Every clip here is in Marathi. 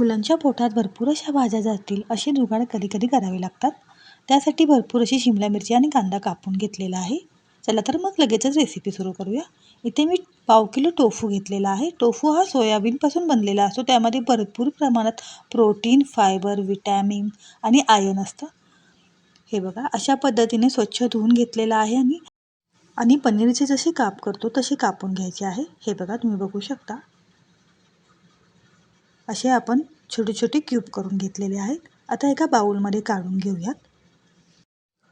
मुलांच्या पोटात भरपूर अशा भाज्या जातील असे जुगाड कधी कधी करावे लागतात. त्यासाठी भरपूर अशी शिमला मिरची आणि कांदा कापून घेतलेला आहे. चला तर मग लगेचच रेसिपी सुरू करूया. इथे मी पाव किलो टोफू घेतलेला आहे. टोफू हा सोयाबीनपासून बनलेला असतो. त्यामध्ये भरपूर प्रमाणात प्रोटीन फायबर विटॅमिन आणि आयन असतं. हे बघा अशा पद्धतीने स्वच्छ धुवून घेतलेलं आहे आणि आणि पनीरचे जसे काप करतो तसे कापून घ्यायचे आहे. हे बघा तुम्ही बघू शकता. असे आपण छोटे छोटे क्यूब करून घेतलेले आहेत. आता एका बाउलमध्ये काढून घेऊयात.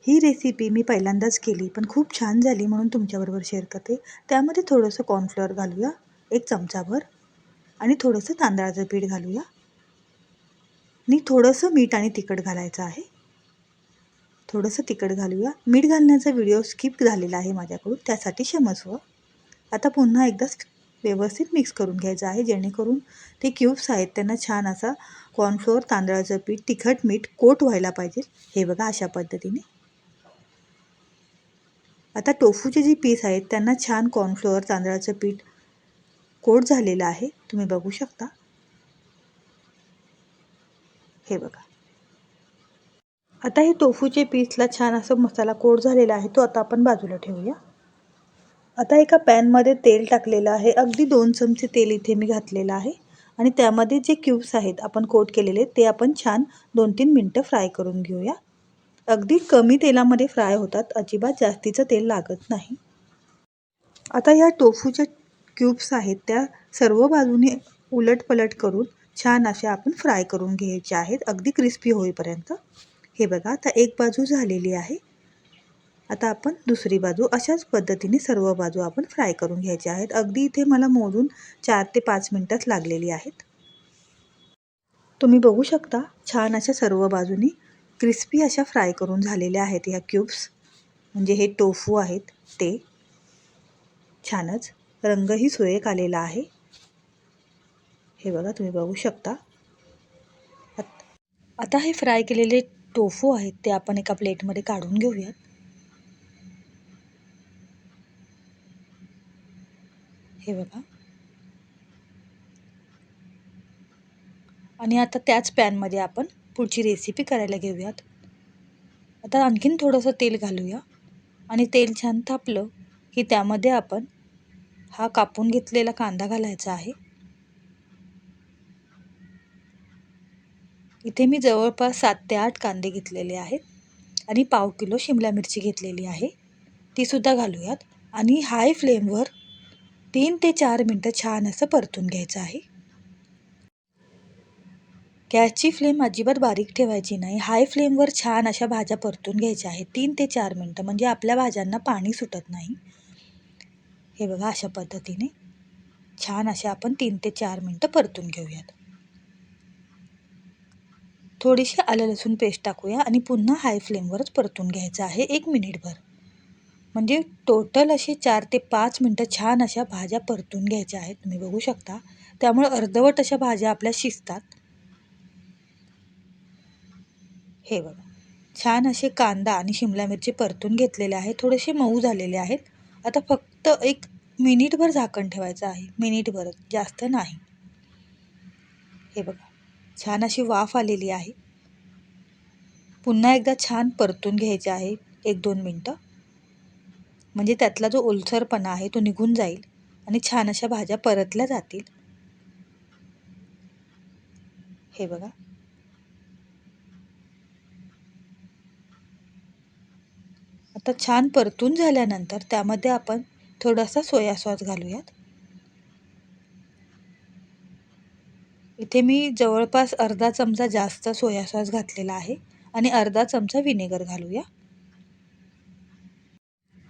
ही रेसिपी मी पहिल्यांदाच केली पण खूप छान झाली म्हणून तुमच्याबरोबर शेअर करते. त्यामध्ये थोडंसं कॉर्नफ्लोअर घालूया एक चमचाभर. आणि थोडंसं तांदळाचं पीठ घालूया. आणि थोडंसं मीठ आणि तिखट घालायचं आहे. थोडंसं तिखट घालूया. मीठ घालण्याचा व्हिडिओ स्किप झालेला आहे माझ्याकडून त्यासाठी क्षमस्व. आता पुन्हा एकदा व्यवस्थित मिक्स करून घ्यायचं आहे जेणेकरून ते क्यूब्स आहेत त्यांना छान असा कॉर्नफ्लोअर तांदळाचं पीठ तिखट मीठ कोट व्हायला पाहिजे. हे बघा अशा पद्धतीने. आता टोफूचे जे पीस आहेत त्यांना छान कॉर्नफ्लोअर तांदळाचं पीठ कोट झालेलं आहे. तुम्ही बघू शकता. हे बघा. आता हे टोफूचे पीसला छान असं मसाला कोट झालेला आहे तो आता आपण बाजूला ठेवूया. आता एका पॅनमध्ये तेल टाकलेलं आहे. अगदी दोन चमचे तेल इथे मी घातलेलं आहे. आणि त्यामध्ये जे क्यूब्स आहेत आपण कोट केलेले ते आपण छान दोन तीन मिनटं फ्राय करून घेऊया. अगदी कमी तेलामध्ये फ्राय होतात. अजिबात जास्तीचं तेल लागत नाही. आता या टोफूच्या क्यूब्स आहेत त्या सर्व बाजूने उलटपलट करून छान अशा आपण फ्राय करून घ्यायचे आहेत. अगदी क्रिस्पी होईपर्यंत. हे बघा आता एक बाजू झालेली आहे. आता आपण दुसरी बाजू. अशाच पद्धतीने सर्व बाजू आपण फ्राय करून घ्यायच्या आहेत. अगदी इथे मला मोजून चार ते पाच मिनटंच लागलेली आहेत. तुम्ही बघू शकता छान अशा सर्व बाजूनी क्रिस्पी अशा फ्राय करून झालेल्या आहेत ह्या क्यूब्स म्हणजे हे टोफू आहेत ते. छानच. रंगही सुरेख आलेला आहे. हे बघा तुम्ही बघू शकता. आता हे फ्राय केलेले टोफू आहेत ते आपण एका प्लेटमध्ये काढून घेऊयात. हे बघा. आणि आता त्याच पॅनमध्ये आपण पुढची रेसिपी करायला घेऊयात. आता आणखीन थोडंसं तेल घालूया. आणि तेल छान तापलं की त्यामध्ये आपण हा कापून घेतलेला कांदा घालायचा आहे. इथे मी जवळपास सात ते आठ कांदे घेतलेले आहेत. आणि पाव किलो शिमला मिरची घेतलेली आहे. तीसुद्धा घालूयात. आणि हाय फ्लेमवर तीन ते चार मिनटं छान असं परतून घ्यायचं आहे. गॅसची फ्लेम अजिबात बारीक ठेवायची नाही. हाय फ्लेमवर छान अशा भाज्या परतून घ्यायच्या आहेत. तीन ते चार मिनटं म्हणजे आपल्या भाज्यांना पाणी सुटत नाही. हे बघा अशा पद्धतीने छान अशा आपण तीन ते चार मिनटं परतून घेऊयात. थोडीशी आलं लसूण पेस्ट टाकूया आणि पुन्हा हाय फ्लेमवरच परतून घ्यायचं आहे एक मिनिटभर. म्हणजे टोटल असे चार ते पाच मिनटं छान अशा भाज्या परतून घ्यायच्या आहेत. तुम्ही बघू शकता. त्यामुळे अर्धवट अशा भाज्या आपल्या शिजतात. हे बघा. छान असे कांदा आणि शिमला मिरची परतून घेतलेले आहेत. थोडेसे मऊ झालेले आहेत. आता फक्त एक मिनिटभर झाकण ठेवायचं आहे. मिनिटभर जास्त नाही. हे बघा. छान अशी वाफ आलेली आहे. पुन्हा एकदा छान परतून घ्यायचे आहे. एक दोन मिनटं. म्हणजे त्यातला जो ओलसरपणा आहे तो निघून जाईल आणि छान अशा भाज्या परतल्या जातील. हे बघा. आता छान परतून झाल्यानंतर त्यामध्ये आपण थोडासा सोया सॉस घालूयात. इथे मी जवळपास अर्धा चमचा जास्त सोया सॉस घातलेला आहे आणि अर्धा चमचा विनेगर घालूया.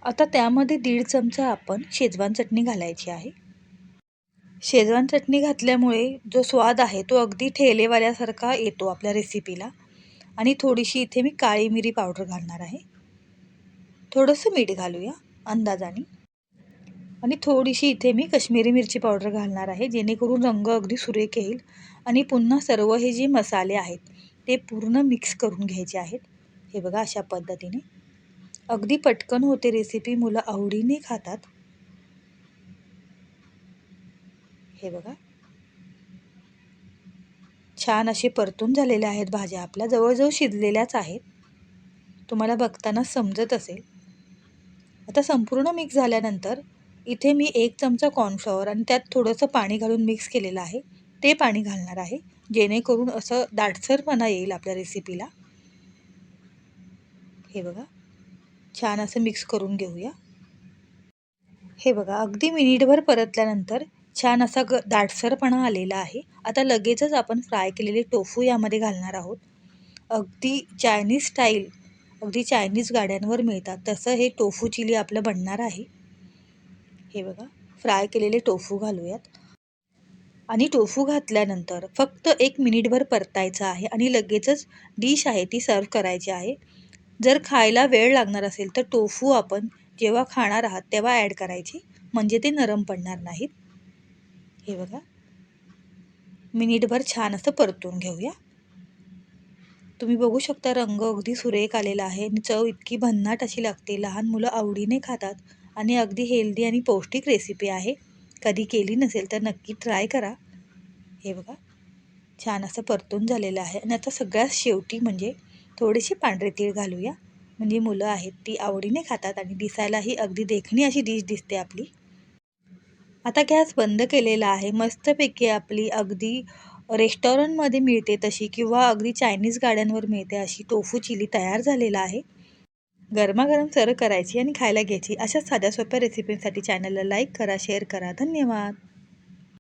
आता त्यामध्ये दीड चमचा आपण शेजवान चटणी घालायची आहे. शेजवान चटणी घातल्यामुळे जो स्वाद आहे तो अगदी ठेलेवाल्यासारखा येतो आपल्या रेसिपीला आणि थोडीशी इथे मी काळी मिरी पावडर घालणार आहे. थोडंसं मीठ घालूया अंदाजाने. आणि थोडीशी इथे मी कश्मीरी मिरची पावडर घालणार आहे जेणेकरून रंग अगदी सुरेख येईल आणि पुन्हा सर्व हे जे मसाले आहेत ते पूर्ण मिक्स करून घ्यायचे आहेत. हे बघा अशा पद्धतीने. अगदी पटकन होते रेसिपी मुलं आवडीने खातात. हे बघा. छान असे परतून झालेल्या आहेत भाज्या. आपल्या जवळजवळ शिजलेल्याच आहेत. तुम्हाला बघताना समजत असेल. आता संपूर्ण मिक्स झाल्यानंतर इथे मी एक चमचा कॉर्नफ्लॉवर आणि त्यात थोडंसं पाणी घालून मिक्स केलेलं आहे. ते पाणी घालणार आहे. जेणेकरून असं दाटसरपणा येईल आपल्या रेसिपीला हे बघा. छान असं मिक्स करून घेऊया. हे बघा अगदी मिनिटभर परतल्यानंतर छान असा ग दाटसरपणा आलेला आहे. आता लगेचच आपण फ्राय केलेले टोफू यामध्ये घालणार आहोत. अगदी चायनीज स्टाईल अगदी चायनीज गाड्यांवर मिळतात. तसं हे टोफू चिली आपलं बनणार आहे. हे बघा फ्राय केलेले टोफू घालूयात. आणि टोफू घातल्यानंतर फक्त एक मिनिटभर परतायचं आहे आणि लगेचच डिश आहे ती सर्व करायची आहे. जर खायला वेळ लागणार असेल तर टोफू आपण जेव्हा खाणार आहात तेव्हा ॲड करायची. म्हणजे ते नरम पडणार नाहीत. हे बघा. मिनिटभर छान असं परतून घेऊया. तुम्ही बघू शकता रंग अगदी सुरेख आलेला आहे. आणि चव इतकी भन्नाट अशी लागते. लहान मुलं आवडीने खातात आणि अगदी हेल्दी आणि पौष्टिक रेसिपी आहे. कधी केली नसेल तर नक्की ट्राय करा. हे बघा. छान असं परतून झालेलं आहे. आणि आता सगळ्यात शेवटी म्हणजे थोडीशी पांढरे तीळ घालूया. म्हणजे मुलं आहेत ती आवडीने खातात आणि दिसायलाही अगदी देखणी अशी डिश दिसते आपली. आता गॅस बंद केलेला आहे. मस्तपैकी आपली अगदी रेस्टॉरंटमध्ये मिळते तशी किंवा अगदी चायनीज गाड्यांवर मिळते अशी टोफू चिली तयार झालेला आहे. गरमागरम सर्व करायची आणि खायला घ्यायची. अशा साध्या सोप्या रेसिपींसाठी चॅनलला लाईक करा शेअर करा. धन्यवाद.